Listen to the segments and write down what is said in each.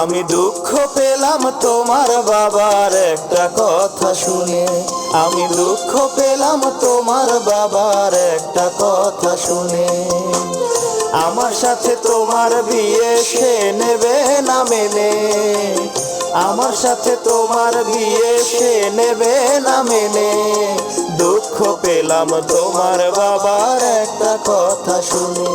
আমি দুঃখ পেলাম তোমার বাবার একটা কথা শুনে। আমি দুঃখ পেলাম তোমার বাবার একটা কথা শুনে। আমার সাথে তোমার বিয়ে সে নেবে না মেনে। আমার সাথে তোমার বিয়ে সে নেবে না মেনে। পেলাম তোমার বাবার একটা কথা শুনে।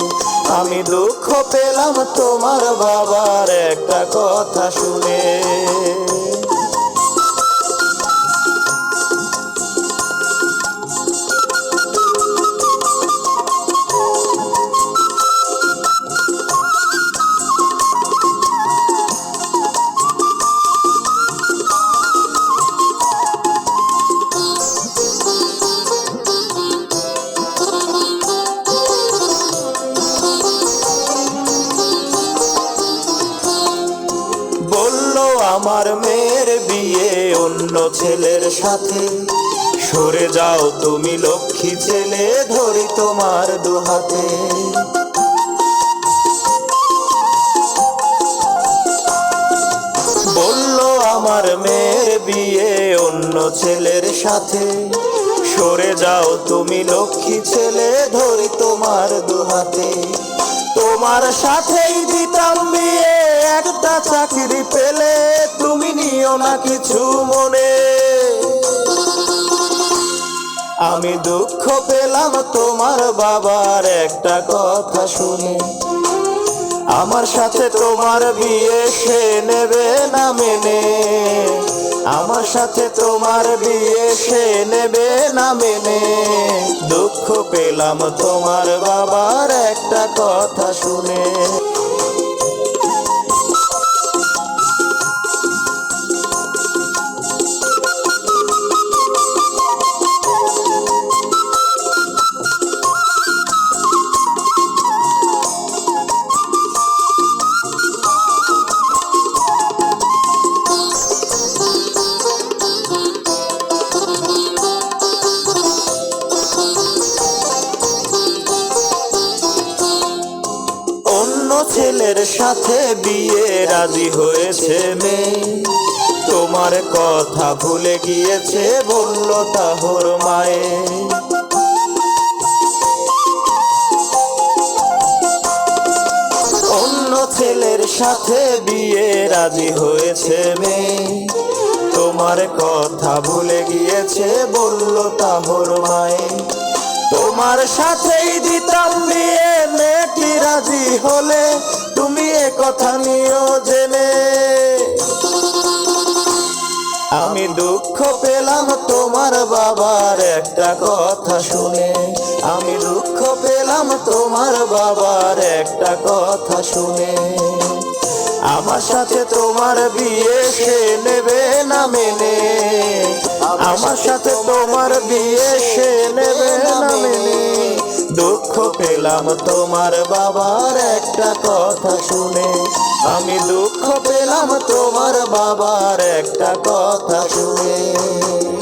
আমি দুঃখ পেলাম তোমার বাবার একটা কথা শুনে। আমার মেয়ের বিয়ে অন্য ছেলের সাথে। সরে যাও তুমি লক্ষ্মী ছেলে, ধরি তোমার দুহাতে। বলল, আমার মেয়ের বিয়ে অন্য ছেলের সাথে। সরে যাও তুমি লক্ষ্মী ছেলে, ধরি তোমার দুহাতে। তোমার সাথেই দিতাম বিয়ে, একটা চাকরি পেলে। নিও না কিছু মনে। আমি দুঃখ পেলাম তোমার বাবার একটা কথা শুনে। আমার সাথে তোমার বিয়ে সে নেবে না মেনে। আমার সাথে তোমার বিয়ে সে নেবে না মেনে। দুঃখ পেলাম তোমার বাবার একটা কথা শুনে। সাথে বিয়ে রাজি হয়েছে মেয়ে। তোমার কথা ভুলে গিয়েছে, বলল তাহর মায়ে। অন্য ছেলের সাথে বিয়ে রাজি হয়েছে মেয়ে। তোমার কথা ভুলে গিয়েছে, বলল তাহর মায়ে। তোমার সাথেই দিতাম বিয়ে, মেয়েটি রাজি হলে কথা নিও জেনে। আমি দুঃখ পেলাম তোমার বাবার একটা কথা শুনে। আমি দুঃখ পেলাম তোমার বাবার একটা কথা শুনে। আমার সাথে তোমার বিয়ে সে নেবে না মেনে। আমার সাথে তোমার বিয়ে সে নেবে পেলাম তোমার বাবার একটা কথা শুনে আমি দুঃখ পেলাম তোমার বাবার একটা কথা শুনে।